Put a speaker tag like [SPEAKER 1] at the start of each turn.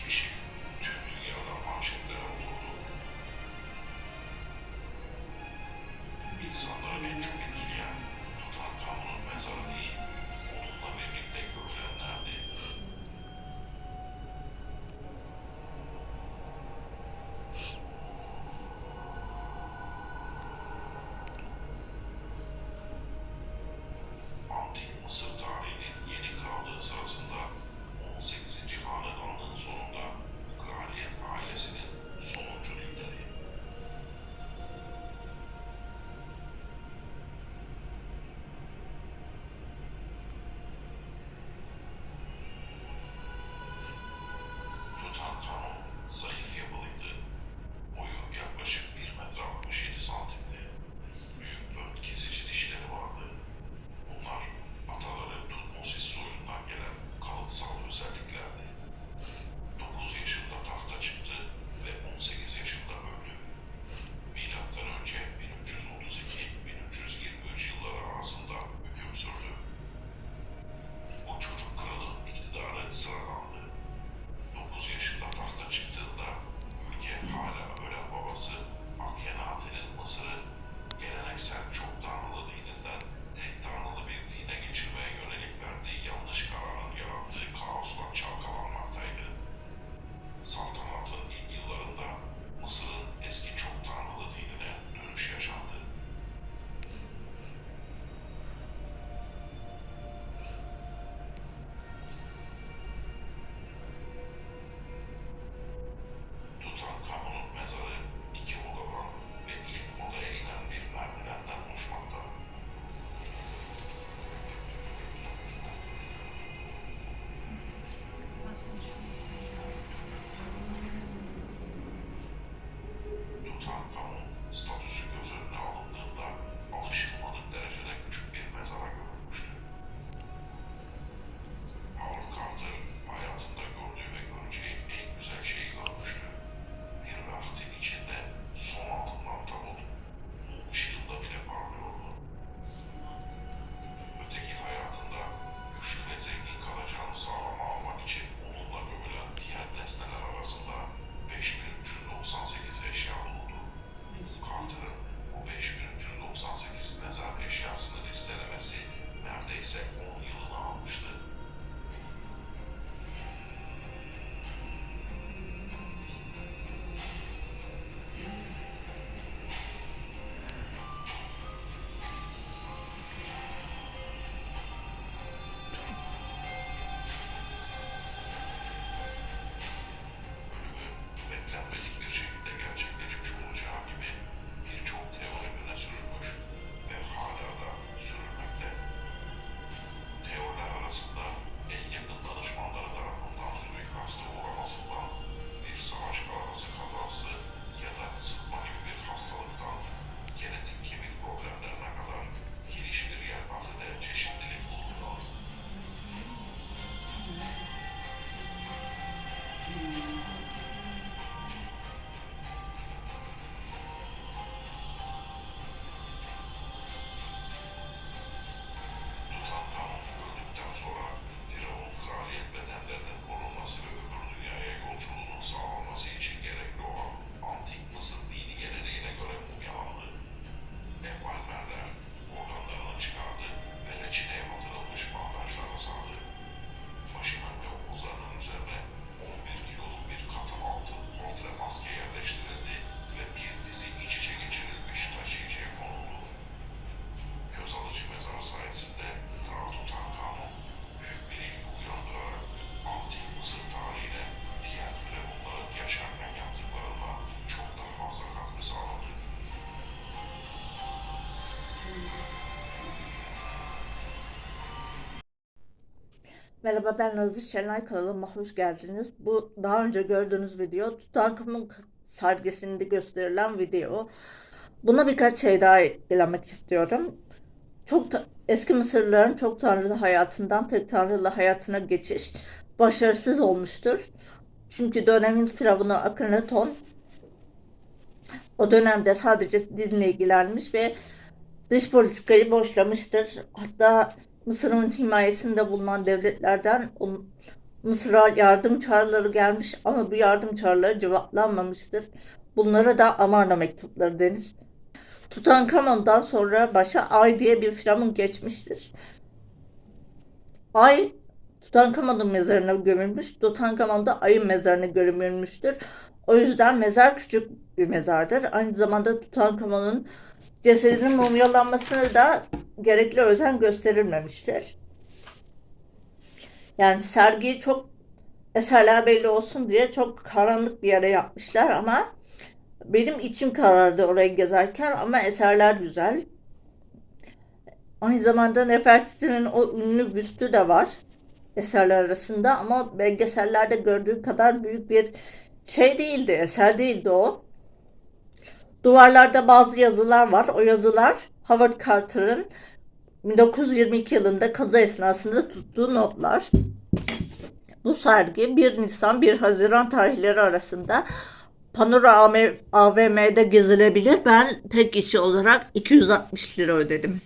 [SPEAKER 1] application Merhaba ben Nazlı Şenay kanalıma hoş geldiniz. Bu daha önce gördüğünüz video Tutankamon sergisinde gösterilen video. Buna birkaç şey daha eklemek istiyorum. Çok eski Mısırlıların çok tanrılı hayatından tek tanrılı hayatına geçiş başarısız olmuştur. Çünkü dönemin firavunu Akhenaton o dönemde sadece dinle ilgilenmiş ve dış politikayı boşlamıştır. Hatta Mısır'ın himayesinde bulunan devletlerden Mısır'a yardım çağrıları gelmiş ama bu yardım çağrıları cevaplanmamıştır. Bunlara da Amarna mektupları denir. Tutankamon'dan sonra başa Ay diye bir firavun geçmiştir. Ay Tutankamon'un mezarına gömülmüş, Tutankamon da Ay'ın mezarına gömülmüştür. O yüzden mezar küçük bir mezardır. Aynı zamanda Tutankamon'un cesedinin mumyalanmasına da gerekli özen gösterilmemiştir. Yani sergiyi çok eserler belli olsun diye çok karanlık bir yere yapmışlar ama benim içim karardı orayı gezerken ama eserler güzel. Aynı zamanda Nefertiti'nin o ünlü büstü de var eserler arasında ama belgesellerde gördüğü kadar büyük bir şey değildi, eser değildi o. Duvarlarda bazı yazılar var. O yazılar Howard Carter'ın 1922 yılında kaza esnasında tuttuğu notlar. Bu sergi 1 Nisan 1 Haziran tarihleri arasında Panora AVM'de gezilebilir. Ben tek kişi olarak 260 lira ödedim.